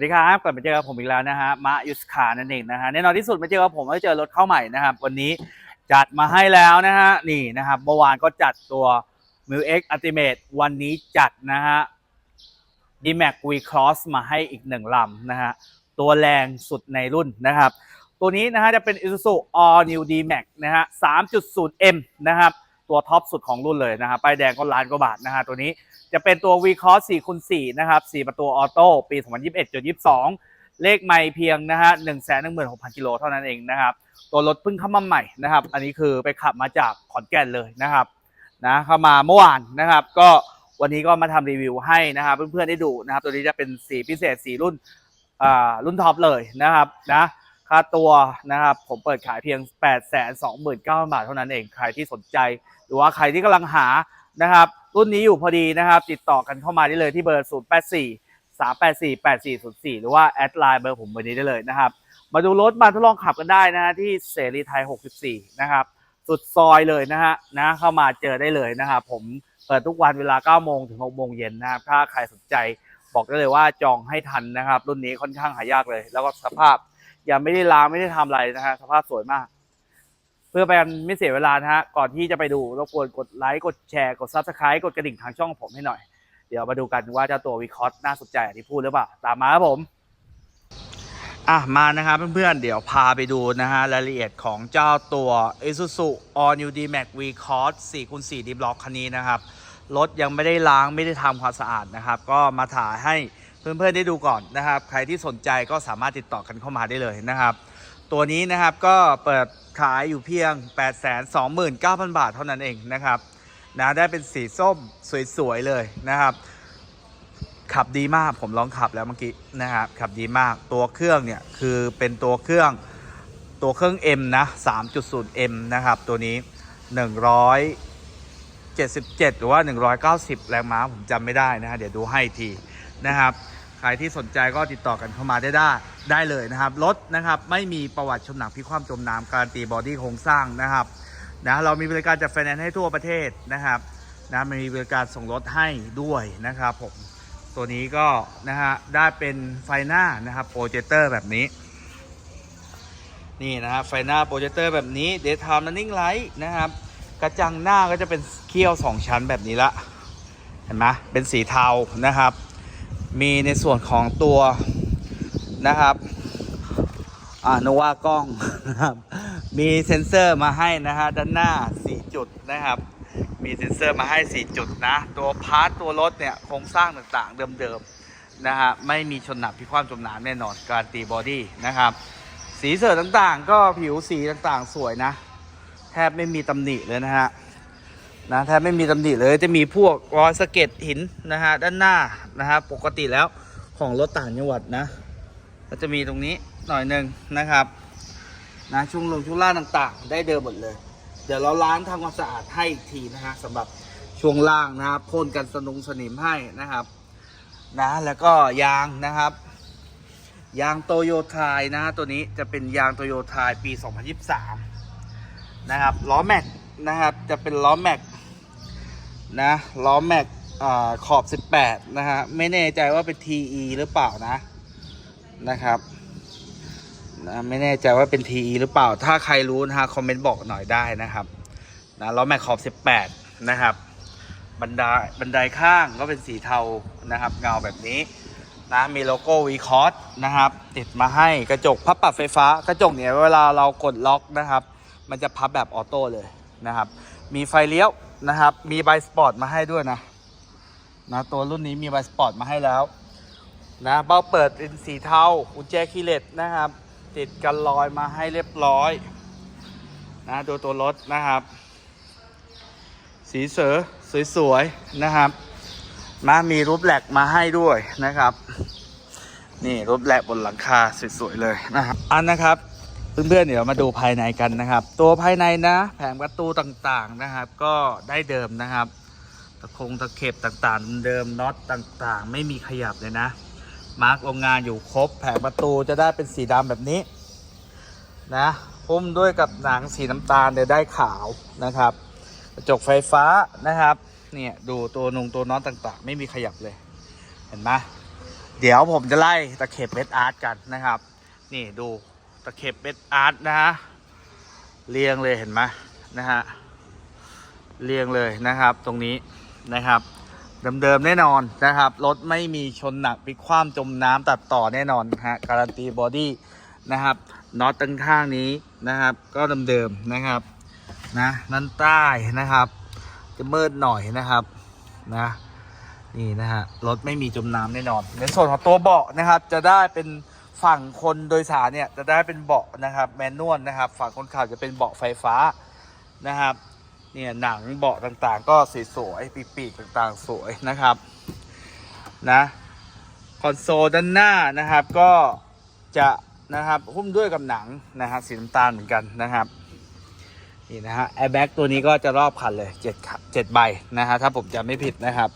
สวัสดีครับกลับมาเจอกับผมอีกแล้วนะฮะมายุสคานั่นเองนะฮะแน่นอนที่สุดมาเจอกับผมก็เจอรถเข้าใหม่นะครับ วันนี้จัดมาให้แล้วนะฮะนี่นะครับเมื่อวานก็จัดตัว m i l X Ultimate วันนี้จัดนะฮะ d m a x V Cross มาให้อีกหนึ่งลำนะฮะตัวแรงสุดในรุ่นนะครับ ตัวนี้นะฮะจะเป็น Isuzu All New D Max นะฮะ 3.0M นะครับ ตัวท็อปสุดของรุ่นเลยนะครับป้ายแดงก็ล้านกว่าบาทนะฮะตัวนี้จะเป็นตัว V Cross 4คูณ4นะครับ4ประตูออโต้ปี 2021.22 เลขไม่เพียงนะฮะ116,000 กิโลเท่านั้นเองนะครับ ตัวรถเพิ่งเข้ามาใหม่นะครับ อันนี้คือไปขับมาจากขอนแก่นเลยนะครับนะเข้ามาเมื่อวานนะครับ ก็วันนี้ก็มาทำรีวิวให้นะครับเพื่อนๆได้ดูนะครับ ตัวนี้จะเป็นสีพิเศษสีรุ่นอ่ารุ่นท็อปเลยนะครับนะ ค่าตัวนะครับ ผมเปิดขายเพียง 8 2 9 0 0 0 บาทเท่านั้นเองใครที่สนใจ หรือว่าใครที่กำลังหานะครับ รุ่นนี้อยู่พอดีนะครับ ติดต่อกันเข้ามาได้เลยที่เบอร์ 0 8 4 3 8 4 8 4 0 4 หรือว่าแอดไลน์เบอร์ผมเบอร์นี้ได้เลยนะครับ มาดูรถมาทดลองขับกันได้นะฮะที่เสรีไทย 64 นะครับ สุดซอยเลยนะฮะนะเข้ามาเจอได้เลยนะครับผมเปิดทุกวันเวลา 9 โมงถึง 6 โมงเย็นนะครับถ้าใครสนใจบอกได้เลยว่าจองให้ทันนะครับ รุ่นนี้ค่อนข้างหายากเลย แล้วก็สภาพ ยังไม่ได้ล้างไม่ได้ทำอะไรนะฮะสภาพสวยมาก เพื่อเป็นไม่เสียเวลานะฮะก่อนที่จะไปดูรบกวนกดไลค์กดแชร์กด Subscribe กดกระดิ่งทางช่องผมให้หน่อย เดี๋ยวมาดูกันว่าเจ้าตัววีคอสน่าสนใจอย่างที่พูดหรือเปล่าตามมาครับผมอะมานะครับเพื่อนๆ เดี๋ยวพาไปดูนะฮะรายละเอียดของเจ้าตัว Isuzu All New D-Max V Cross 4คูณ4 D Block คันนี้นะครับ รถยังไม่ได้ล้างไม่ได้ทำความสะอาดนะครับ ก็มาถ่ายให้ เพื่อนๆได้ดูก่อนนะครับ ใครที่สนใจก็สามารถติดต่อกันเข้ามาได้เลยนะครับ ตัวนี้นะครับก็เปิดขายอยู่เพียง 829,000 บาทเท่านั้นเองนะครับนะได้เป็นสีส้มสวยๆเลยนะครับ ขับดีมากผมลองขับแล้วเมื่อกี้นะครับขับดีมากตัวเครื่องเนี่ยคือเป็นตัวเครื่องตัวเครื่อง M นะ 3.0M นะครับ ตัวนี้ 177 หรือว่า 190 แรงม้าผมจำไม่ได้นะฮะ เดี๋ยวดูให้ทีนะครับ ใครที่สนใจก็ติดต่อกันเข้ามาได้ได้ได้เลยนะครับรถนะครับไม่มีประวัติชนหนักพิความจมน้ำการันตีบอดี้โครงสร้างนะครับนะเรามีบริการจัดไฟแนนซ์ให้ทั่วประเทศนะครับนะมีบริการส่งรถให้ด้วยนะครับผมตัวนี้ก็นะฮะได้เป็นไฟหน้านะครับโปรเจคเตอร์แบบนี้นี่นะครับไฟหน้าโปรเจคเตอร์แบบนี้เดทาม r ันนิ่งไลท์นะครับ กระจังหน้าก็จะเป็นเขี้ยว 2 ชั้นแบบนี้ละ เห็นไหมเป็นสีเทานะครับ มีในส่วนของตัวนะครับอ่านวากล้องนะครับ มีเซ็นเซอร์มาให้นะฮะด้านหน้า 4 จุดนะครับ มีเซ็นเซอร์มาให้ 4 จุดนะ ตัวพาร์ทตัวรถเนี่ยโครงสร้างต่างๆ เดิมๆนะฮะไม่มีชนหนักพิความจมน้ำแน่นอนการตีบอดี้นะครับ สีเสือต่างๆ ก็ผิวสีต่างๆ สวยนะ แทบไม่มีตำหนิเลยนะฮะ นะแทบไม่มีตำหนิเลยจะมีพวกรอยสะเก็ดหินนะฮะด้านหน้านะฮะปกติแล้วของรถต่างจังหวัดนะก็จะมีตรงนี้หน่อยหนึ่งนะครับนะช่วงลงช่วงล่างต่างๆ ได้เดิมหมดเลย เดี๋ยวเราล้างทำความสะอาดให้อีกทีนะฮะสำหรับช่วงล่างนะครับพ่นกันสนุงสนิมให้นะครับนะแล้วก็ยางนะครับยางโตโยไทยนะฮะตัวนี้จะเป็นยางโตโยไทยปี 2023 นะครับล้อแม็กนะครับจะเป็นล้อแม็ก นะล้อแม็กอาขอบ 18 นะฮะ ไม่แน่ใจว่าเป็น TE หรือเปล่านะนะครับนะไม่แน่ใจว่าเป็น TE หรือเปล่า ถ้าใครรู้นะฮะคอมเมนต์บอกหน่อยได้นะครับนะล้อแม็กขอบ 18 นะครับ บันไดบันไดข้างก็เป็นสีเทานะครับเงาแบบนี้นะมีโลโก้วีคอสนะครับ ติดมาให้กระจกพับปรับไฟฟ้ากระจกเนี่ยเวลาเรากดล็อกนะครับ มันจะพับแบบออโต้เลยนะครับ มีไฟเลี้ยว นะครับ มีใบสปอร์ตมาให้ด้วยนะนะตัวรุ่นนี้มีใบสปอร์ตมาให้แล้วนะเบ้าเปิดเป็นสีเทากุญแจคีย์เลสนะครับ ติดกันรอยมาให้เรียบร้อยนะดูตัวรถนะครับ สีเสือสวยๆนะครับมามีรูปแหลกมาให้ด้วยนะครับ นี่รูปแหลกบนหลังคาสวยๆเลยนะครับอันนะครับ เพื่อนๆเดี๋ยวมาดูภายในกันนะครับ ตัวภายในนะ แผงประตูต่างๆนะครับ ก็ได้เดิมนะครับตะคงตะเข็บต่างๆ เดิมน็อตต่างๆ ไม่มีขยับเลยนะ มาร์กโรงงานอยู่ครบ แผงประตูจะได้เป็นสีดำแบบนี้นะพุ่มด้วยกับหนังสีน้ำตาลเดี๋ยวได้ขาวนะครับกระจกไฟฟ้านะครับเนี่ยดูตัวนงตัวน็อตต่างๆ ไม่มีขยับเลย เห็นไหมเดี๋ยวผมจะไล่ตะเข็บเบสอาร์ตกันนะครับ นี่ดู ตะเข็บเบสอาร์ตนะฮะเรียงเลยเห็นไหมนะฮะเรียงเลยนะครับตรงนี้นะครับเดิมๆแน่นอนนะครับรถไม่มีชนหนักพลิกคว่ำจมน้ำตัดต่อแน่นอนฮะการันตีบอดี้นะครับน็อตตั้งข้างนี้นะครับ ก็เดิมๆนะครับนะนั่นใต้นะครับ จะมืดหน่อยนะครับนะนี่นะฮะรถไม่มีจมน้ำแน่นอน ในส่วนของตัวเบาะนะครับ จะได้เป็น ฝั่งคนโดยสารเนี่ยจะได้เป็นเบาะนะครับแมนนวลนะครับ ฝั่งคนขับจะเป็นเบาะไฟฟ้านะครับเนี่ยหนังเบาะต่างๆ ก็สวยปีกๆต่างๆ สวยนะครับนะคอนโซลด้านหน้านะครับก็จะนะครับหุ้มด้วยกับหนังนะฮะสีน้ำตาลเหมือนกันนะครับนี่นะฮะแอร์แบ็กตัวนี้ก็จะรอบคันเลย7ครับ7ใบนะฮะถ้าผมจำไม่ผิดนะครับ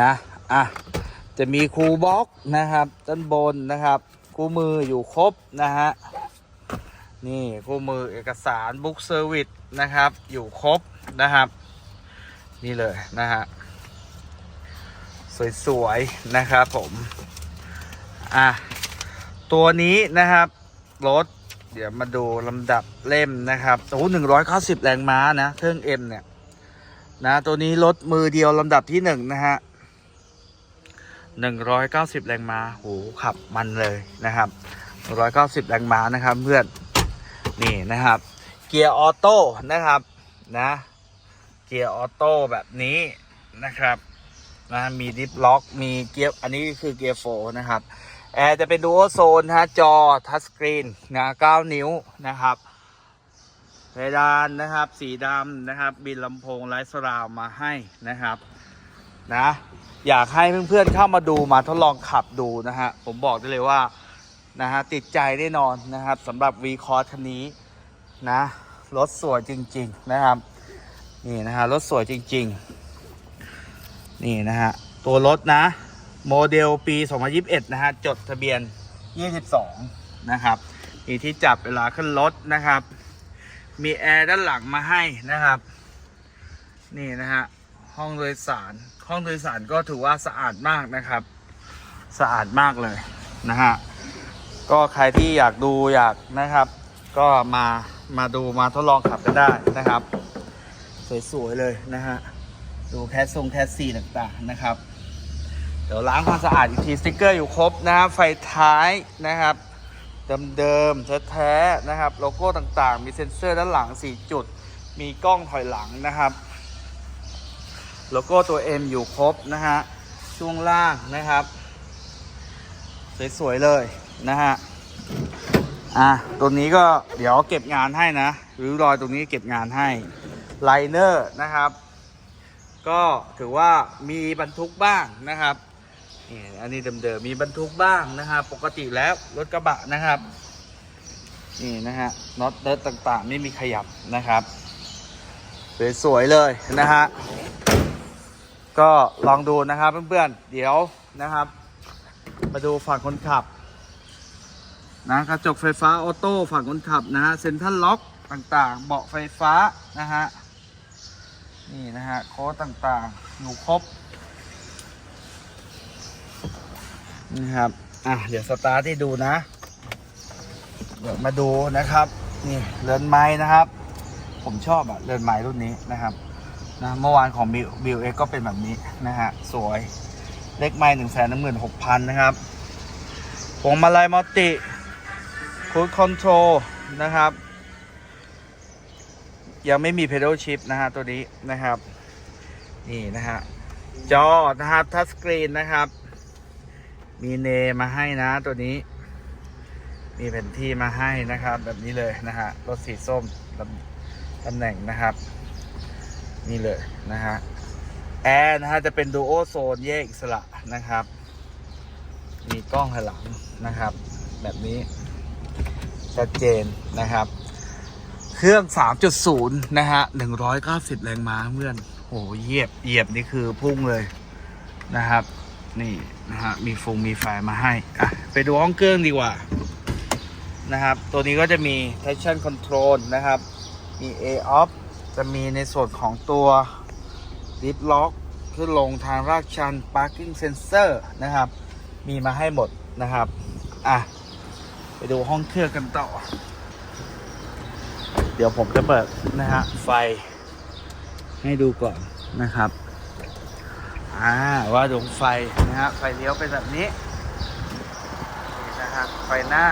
นะอะจะมีคูลบ็อกนะครับด้านบนนะครับ คู่มืออยู่ครบนะฮะ นี่คู่มือเอกสารบุ๊กเซอร์วิสนะครับ อยู่ครบนะครับ นี่เลยนะฮะ สวยๆ นะครับผม อะ ตัวนี้นะครับ รถ เดี๋ยวมาดูลำดับเล่มนะครับโอ้หนึ่งร้อยเก้าสิบแรงม้านะ เครื่องเอ็มเนี่ยนะตัวนี้รถมือเดียวลำดับที่หนึ่งนะฮะ หนึ่งร้อยเก้าสิบแรงม้าโหขับมันเลยนะครับหนึ่งร้อยเก้าสิบแรงม้านะครับเพื่อนนี่นะครับ เกียร์ออโต้นะครับนะเกียร์ออโต้แบบนี้นะครับนะมีดิฟล็อก มีเกียร์อันนี้คือเกียร์โฟนะครับแอร์จะเป็นดูโอโซนฮะจอทัชสกรีนนะ9นิ้วนะครับเพดานนะครับ สีดำนะครับบินลำโพงไร้สราวมาให้นะครับ นะ อยากให้เพื่อนๆเข้ามาดูมาทดลองขับดูนะฮะ ผมบอกได้เลยว่านะฮะติดใจแน่นอนนะครับสำหรับ V c o r คันนี้นะรถสวยจริง ๆนะครับ นี่นะฮะรถสวยจริง ๆ นี่นะฮะตัวรถนะ โมเดลปี 2021 นะฮะจดทะเบียน 22 นะครับมีที่จับเวลาขึ้นรถนะครับ มีแอร์ด้านหลังมาให้นะครับ นี่นะฮะ ห้องโดยสาร ห้องโดยสารก็ถือว่าสะอาดมากนะครับ สะอาดมากเลยนะฮะ ก็ใครที่อยากดูอยากนะครับ ก็มามาดูมาทดลองขับกันได้นะครับ สวยๆเลยนะฮะ ดูแคสทรงแคสซีต่างๆนะครับ เดี๋ยวล้างความสะอาดอีกทีสติกเกอร์อยู่ครบนะครับไฟท้ายนะครับเดิมๆแท้ๆนะครับ โลโก้ต่างๆ มีเซ็นเซอร์ด้านหลัง 4 จุด มีกล้องถอยหลังนะครับ โลโก้ตัว M อยู่ครบนะฮะ ช่วงล่างนะครับ สวย ๆ เลยนะฮะ อะตรงนี้ก็เดี๋ยวเก็บงานให้นะริ้วรอยตรงนี้เก็บงานให้ไลเนอร์นะครับ ก็ถือว่ามีบรรทุกบ้างนะครับนี่อันนี้เดิมๆมีบรรทุกบ้างนะครับ ปกติแล้วรถกระบะนะครับนี่นะฮะน็อตเดิร์ต่างๆ ไม่มีขยับนะครับ สวยๆเลยนะฮะ ก็ลองดูนะครับเพื่อนๆ เดี๋ยวนะครับ มาดูฝั่งคนขับนะกระจกไฟฟ้าออโต้ฝั่งคนขับนะฮะเซ็นทรัลล็อกต่างๆ เบาะไฟฟ้านะฮะนี่นะฮะโค้ดต่างๆ อยู่ครบนะครับอะเดี๋ยวสตาร์ทให้ดูนะ เดี๋ยวมาดูนะครับ นี่เรือนไม้นะครับ ผมชอบอะเรือนไม้รุ่นนี้นะครับ นะเมื่อวานของบิวบิวเอ็กก็เป็นแบบนี้นะฮะ สวยเลขไม้หนึ่งแสนหนึ่งหมื่นหกพันนะครับพวงมาลัยมัลติคูดคอนโทรลนะครับ ยังไม่มี pedal shift นะฮะ ตัวนี้นะครับ นี่นะฮะ จอนะครับทัชสกรีนนะครับ มีเนมาให้นะตัวนี้ มีแผนที่มาให้นะครับ แบบนี้เลยนะฮะ รถสีส้มตำแหน่งนะครับ นี่เลยนะฮะแอร์นะฮะจะเป็นดูโอโซนแยกอิสระนะครับ มีกล้องหันหลังนะครับ แบบนี้ชัดเจนนะครับ เครื่อง 3.0 นะฮะ 190 แรงม้าเพื่อนโหเหยียบเหยียบนี่คือพุ่งเลยนะครับ นี่นะฮะมีฟงมีไฟมาให้อะไปดูห้องเครื่องดีกว่านะครับ ตัวนี้ก็จะมี traction control นะครับ มี A off จะมีในส่วนของตัว lift lock ขึ้นลงทางรากชัน parking sensor นะครับ มีมาให้หมดนะครับ อะ ไปดูห้องเครื่องกันต่อ เดี๋ยวผมจะเปิดนะฮะไฟให้ดูก่อนนะครับ อ่า ว่าดวงไฟนะฮะ ไฟเลี้ยวเป็นแบบนี้นี่นะครับ ไฟหน้า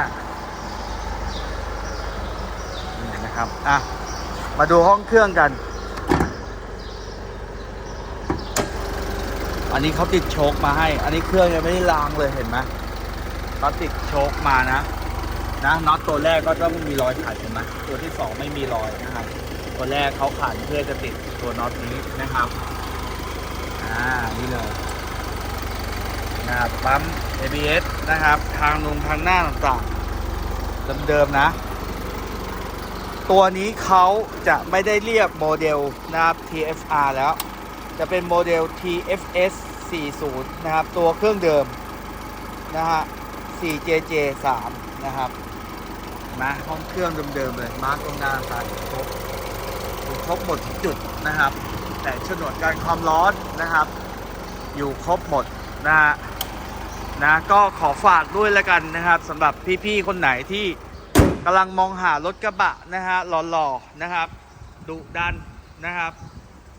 นี่นะครับ อะ มาดูห้องเครื่องกัน อันนี้เขาติดโชคมาให้ อันนี้เครื่องยังไม่ได้ล้างเลยเห็นไหมเขาติดโชคมานะ นะน็อตตัวแรกก็ต้องมีรอยขัดเห็นไหมตัวที่สองไม่มีรอยนะครับ ตัวแรกเขาขันเพื่อจะติดตัวน็อตนี้นะครับ อ่า นี่เลยนะครับปั๊ม ABS นะครับ ทางลงทางหน้าต่างๆเดิมๆนะ ตัวนี้เขาจะไม่ได้เรียกโมเดลนะครับ TFR แล้ว จะเป็นโมเดล TFS 40 นะครับ ตัวเครื่องเดิม นะฮะ 4JJ 3นะครับมาห้องเครื่องเดิมๆเลย มาร์กตรงหน้าตางครบครบหมดทุกจุดนะครับ แต่ฉนวนการความร้อนนะครับ อยู่ครบหมดนะฮะนะก็ขอฝากด้วยแล้วกันนะครับสำหรับพี่ๆคนไหนที่ กำลังมองหารถกระบะนะฮะหล่อๆนะครับดุดันนะครับ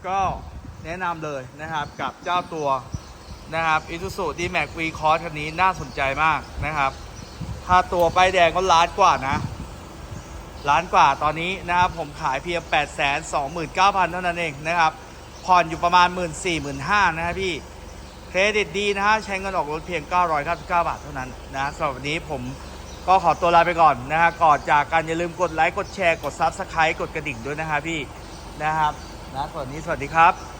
ก็แนะนำเลยนะครับกับเจ้าตัวนะครับ Isuzu D-Max V Cross คันนี้น่าสนใจมากนะครับ ถ้าตัวป้ายแดงก็ล้านกว่านะล้านกว่าตอนนี้นะครับผมขายเพียง 8 2 9 0 0 0 เท่านั้นเองนะครับผ่อนอยู่ประมาณ 1 4 0 0 0 0 5นะครับพี่เครดิตดีนะฮะใช้เงินออกรถเพียง 999 บาทเท่านั้นนะสำหรับวันนี้ผม ก็ขอตัวลาไปก่อนนะฮะก่อนจากกันอย่าลืมกดไลค์กดแชร์กดซับสไครต์กดกระดิ่งด้วยนะฮะพี่นะครับนะส่วนนี้สวัสดีครับ